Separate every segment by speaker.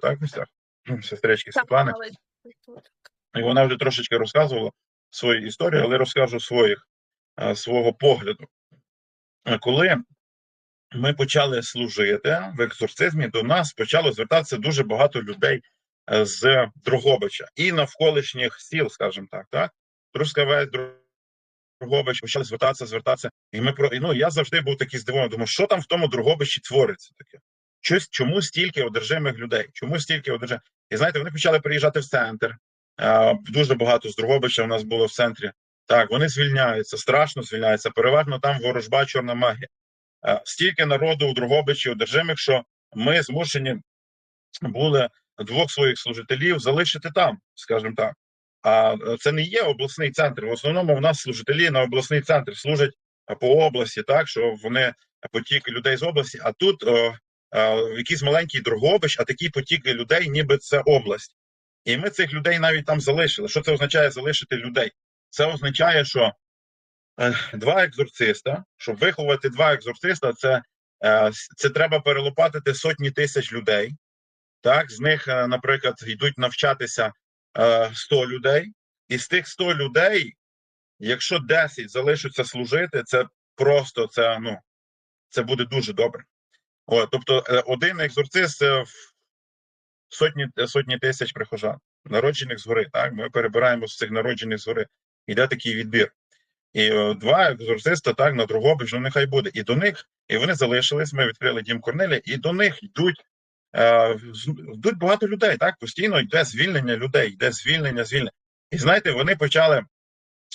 Speaker 1: так, Сестрички Світлани. І вона вже трошечки розказувала свою історію, але розкажу своїх, е, свого погляду. Е, Коли ми почали служити в екзорцизмі, до нас почало звертатися дуже багато людей е, з Дрогобича і навколишніх сіл, скажімо так, так? Трускавець, Дрогобич почали звертатися, звертатися. І ми про і, ну я завжди був такий здивований. Думаю, що там в тому Дрогобичі твориться таке? Щось, чому стільки одержимих людей? Чому стільки одержимих? І знаєте, вони почали приїжджати в центр. Дуже багато з Дрогобича у нас було в центрі. Так, вони звільняються, страшно звільняються. Переважно там ворожба, чорна магія. Стільки народу у Дрогобичі одержимих, що ми змушені були двох своїх служителів залишити там, скажімо так. А е, це не є обласний центр. В основному в нас служителі на обласний центр служать по області, так що вони потік людей з області. А тут якийсь маленький Дрогобич, а такий потік людей, ніби це область. І ми цих людей навіть там залишили. Що це означає залишити людей? Це означає, що е, два екзорциста, щоб виховати два екзорциста, це, е, це треба перелопатити сотні тисяч людей. Так, з них, е, наприклад, йдуть навчатися е, 100 людей, і з тих 100 людей, якщо 10 залишаться служити, це просто це, ну, це буде дуже добре. О, тобто, е, один екзорцист в сотні, сотні тисяч прихожан, народжених згори. Так, ми перебираємо з цих народжених згори. Йде такий відбір. І е, два екзорциста так на Дрогобич, ну нехай буде. І до них, і вони залишились. Ми відкрили дім Корнеля, і до них йдуть. Е, йдуть багато людей, так постійно йде звільнення людей, йде звільнення, звільнення. І знаєте, вони почали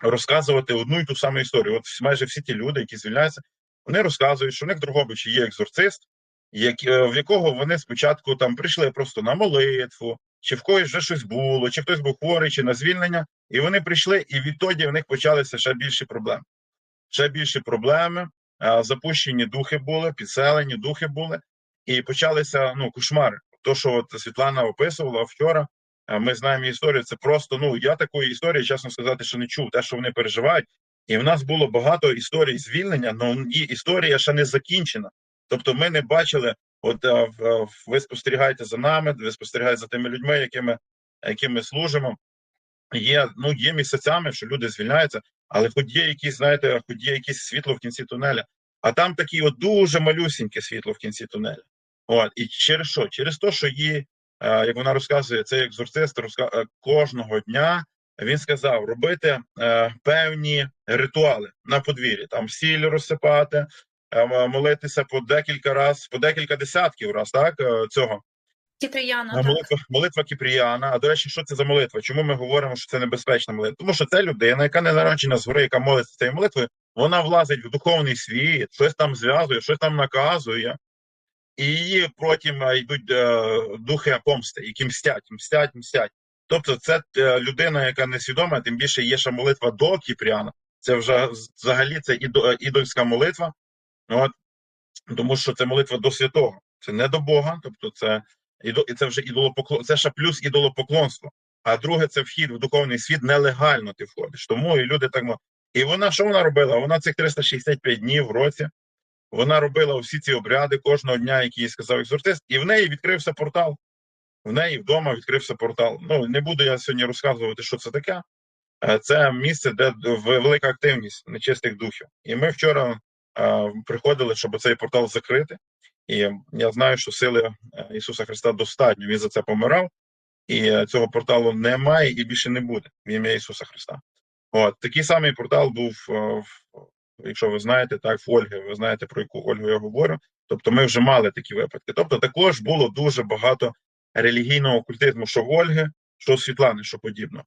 Speaker 1: розказувати одну і ту саму історію. От майже всі ті люди, які звільняються, вони розказують, що в них в Дрогобичі є екзорцист, як, е, в якого вони спочатку там прийшли просто на молитву, чи в когось вже щось було, чи хтось був хворий, чи на звільнення, і вони прийшли, і відтоді в них почалися ще більші проблеми. Ще більші проблеми, запущені духи були, підселені духи були, і почалися ну, кошмари. То, що от Світлана описувала вчора, ми знаємо історію. Це просто ну я такої історії, чесно сказати, що не чув. Те, що вони переживають, і в нас було багато історій звільнення, але історія ще не закінчена. Тобто, ми не бачили. От ви спостерігаєте за нами, ви спостерігаєте за тими людьми, якими, якими служимо. Є ну є місяцями, що люди звільняються, але хоч є якісь, знаєте, хоч є якесь світло в кінці тунеля. А там таке от дуже малюсіньке світло в кінці тунеля. От і через що? Через те, що її, е, як вона розказує, цей екзорцист розка... е, кожного дня він сказав робити е, певні ритуали на подвір'ї, там сіль розсипати, молитися по декілька раз, по декілька десятків раз, так е, цього.
Speaker 2: Кіприяна,
Speaker 1: А
Speaker 2: так.
Speaker 1: молитва, молитва Кіпріяна. А до речі, що це за молитва? Чому ми говоримо, що це небезпечна молитва? Тому що це людина, яка не народжена згори, яка молиться цією молитвою, вона влазить в духовний світ, щось там зв'язує, щось там наказує, і її потім е, йдуть е, духи помсти, які мстять, мстять, мстять. Тобто, це е, людина, яка несвідома, тим більше є ще молитва до Кіпріана. Це вже взагалі це ідольська молитва. От, тому що це молитва до святого, це не до Бога, тобто це і це вже ідолопоклон, це ще плюс ідолопоклонство. А друге, це вхід в духовний світ нелегально ти входиш. Тому і люди так мо- І вона що вона робила? Вона цих 365 днів в році. Вона робила всі ці обряди кожного дня, які їй сказав екзортист, і в неї відкрився портал. В неї вдома відкрився портал. Ну не буду я сьогодні розказувати, що це таке. Е, Це місце, де велика активність нечистих духів. І ми вчора приходили, щоб цей портал закрити. І я знаю, що сили е, Ісуса Христа достатньо. Він за це помирав, і е, цього порталу немає і більше не буде в ім'я Ісуса Христа. От такий самий портал був, е, якщо ви знаєте, так в Ольги. Ви знаєте про яку Ольгу я говорю. Тобто, ми вже мали такі випадки. Тобто, також було дуже багато релігійного окультизму, що в Ольги, що в Світлани, що подібно.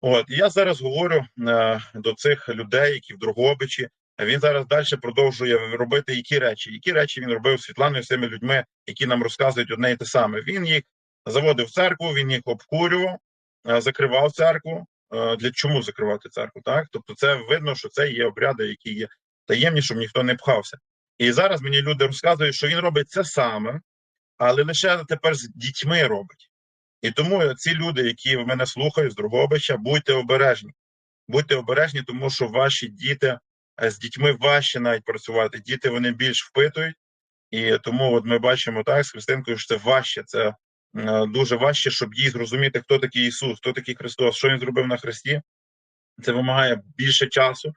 Speaker 1: От я зараз говорю е, до цих людей, які в Дрогобичі. Він зараз далі продовжує робити які речі, які речі він робив Світланою з тими людьми, які нам розказують одне і те саме. Він їх заводив в церкву, він їх обкурював, е, закривав церкву. Е, Для чому закривати церкву? Так, тобто, це видно, що це є обряди, які є таємні, щоб ніхто не пхався. І зараз мені люди розказують, що він робить це саме, але лише тепер з дітьми робить. І тому ці люди, які мене слухають з Другобича, будьте обережні. Будьте обережні, тому що ваші діти з дітьми важче навіть працювати. Діти вони більш впитують, і тому от ми бачимо так з Христинкою, що це важче. Це е, дуже важче, щоб їй зрозуміти, хто такий Ісус, хто такий Христос, що Він зробив на Христі. Це вимагає більше часу,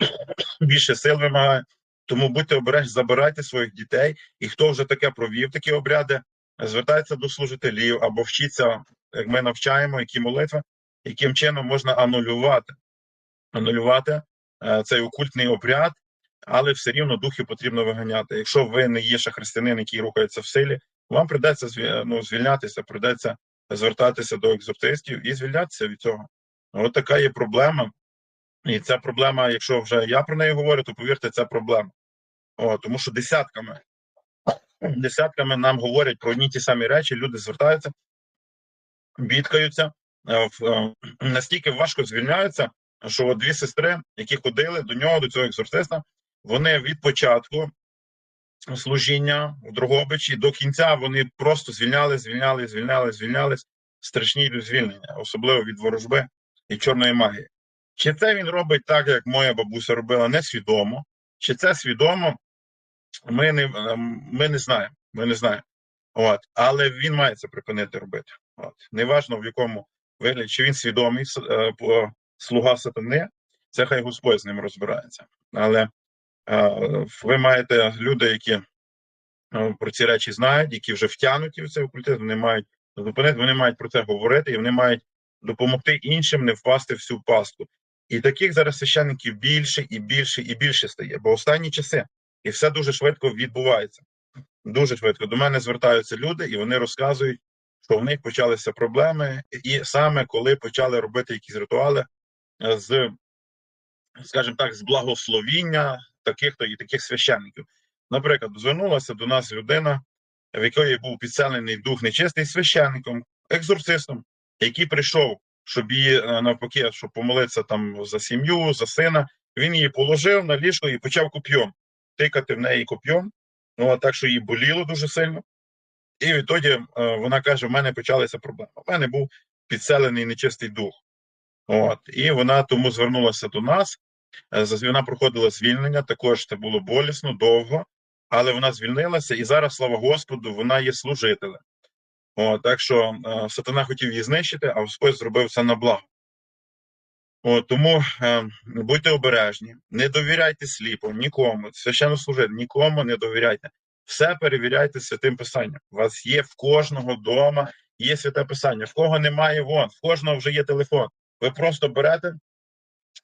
Speaker 1: більше сил вимагає. Тому будьте обережні, забирайте своїх дітей, і хто вже таке провів, такі обряди, звертається до служителів або вчиться, як ми навчаємо, які молитви, яким чином можна анулювати, анулювати е, цей окультний обряд, але все рівно духів потрібно виганяти. Якщо ви не є ще християнин, який рухається в силі, вам придеться ну, звільнятися, придеться звертатися до екзорцистів і звільнятися від цього. От така є проблема. І ця проблема, якщо вже я про неї говорю, то повірте, це проблема. О, тому що десятками, десятками нам говорять про одні ті самі речі, люди звертаються, бідкаються, е, е, настільки важко звільняються, що дві сестри, які ходили до нього, до цього екзорциста, вони від початку служіння в Дрогобичі до кінця вони просто звільняли, звільняли, звільняли, звільнялись. Страшні звільнення, особливо від ворожби і чорної магії. Чи це він робить так, як моя бабуся робила, несвідомо, чи це свідомо, ми не, ем, ми не знаємо. Ми не знаємо. От. Але він має це припинити робити. От. Неважно в якому вигляді, чи він свідомий е, слуга сатани, це хай Господь з ним розбирається. Але е, ви маєте люди, які е, про ці речі знають, які вже втягнуті в цей окультизм, вони мають зупинити, вони мають про це говорити, і вони мають допомогти іншим не впасти в цю пастку. І таких зараз священників більше і більше і більше стає, бо останні часи, і все дуже швидко відбувається. Дуже швидко. До мене звертаються люди, і вони розказують, що в них почалися проблеми, і саме коли почали робити якісь ритуали з, скажімо так, з благословіння таких то і таких священників. Наприклад, звернулася до нас людина, в якої був підселений дух нечистий священником, екзорцистом, який прийшов, щоб її е, навпаки, щоб помолитися там за сім'ю, за сина. Він її положив на ліжко і почав коп'єм тикати в неї коп'єм. Ну, а так, що їй боліло дуже сильно. І відтоді е, вона каже: в мене почалися проблеми. У мене був підселений нечистий дух. От, і вона тому звернулася до нас. Е, Вона проходила звільнення, також це було болісно, довго, але вона звільнилася, і зараз, слава Господу, вона є служителем. О, так що е, сатана хотів її знищити, а Господь зробив це на благо. О, тому е, будьте обережні, не довіряйте сліпо, нікому, священнослужителю, нікому не довіряйте. Все перевіряйте святим писанням. У вас є в кожного дома, є святе писання. В кого немає вон, в кожного вже є телефон. Ви просто берете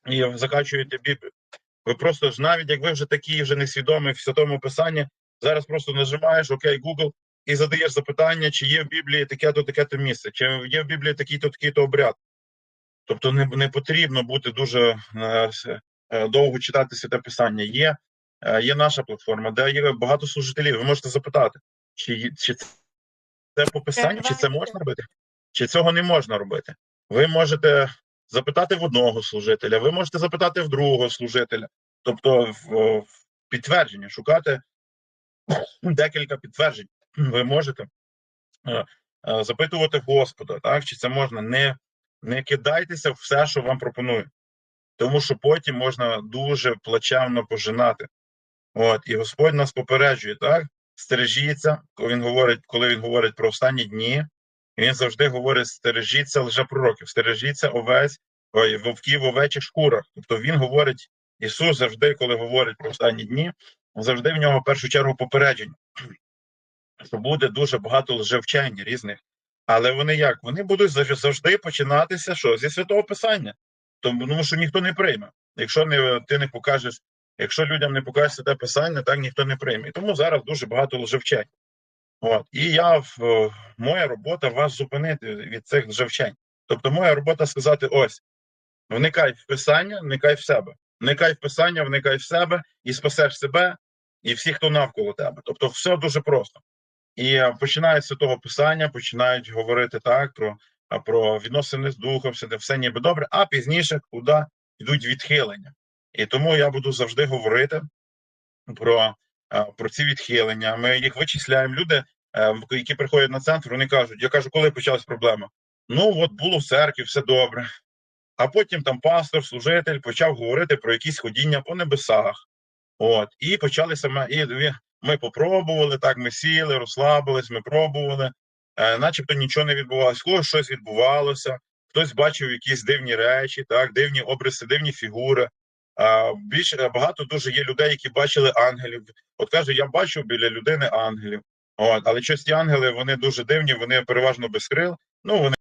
Speaker 1: і закачуєте Біблію. Ви просто ж навіть як ви вже такі вже несвідомі в святому писанні, зараз просто нажимаєш ОК, Google і задаєш запитання, чи є в Біблії таке-то, таке-то місце, чи є в Біблії такий-то, такий-то обряд. Тобто не, не потрібно бути дуже е, е, довго читати святе писання. Є, е, є наша платформа, де є багато служителів. Ви можете запитати, чи, чи це по писанню, чи це можна робити, чи цього не можна робити. Ви можете запитати в одного служителя, ви можете запитати в другого служителя, тобто в, в підтвердження, шукати декілька підтверджень. Ви можете е, е, запитувати Господа, так чи це можна не, не кидайтеся в все, що вам пропонують, тому що потім можна дуже плачевно пожинати. От, і Господь нас попереджує, так? Стережіться, коли він говорить, коли він говорить про останні дні, він завжди говорить: стережіться лжепророків, стережіться овець, вовків в овечих шкурах. Тобто він говорить, Ісус завжди, коли говорить про останні дні, завжди в нього в першу чергу попередження, що буде дуже багато лжевчень різних. Але вони як? Вони будуть завжди починатися що? Зі святого Писання. Тому що ніхто не прийме. Якщо не, ти не покажеш, якщо людям не покажеш святе Писання, так ніхто не прийме. І тому зараз дуже багато лжевчень. От. І я моя робота вас зупинити від цих лжевчень. Тобто, моя робота сказати: ось, вникай в писання, вникай в себе. Вникай в писання, вникай в себе і спасеш себе і всіх, хто навколо тебе. Тобто, все дуже просто. І е, починають з того писання, починають говорити так про, про відносини з духом, все, все ніби добре, а пізніше куди йдуть відхилення. І тому я буду завжди говорити про, про ці відхилення. Ми їх вичисляємо. Люди, е, які приходять на центр, вони кажуть: я кажу, коли почалась проблема? Ну, от було в церкві, все добре. А потім там пастор, служитель почав говорити про якісь ходіння по небесах. От, і почали саме, і ми попробували, так, ми сіли, розслабились, ми пробували. е, начебто нічого не відбувалося, когось щось відбувалося, хтось бачив якісь дивні речі, так, дивні обриси, дивні фігури. А, більш багато дуже є людей, які бачили ангелів. От каже, я бачу біля людини ангелів. От, але щось ангели вони дуже дивні, вони переважно без крил. Ну вони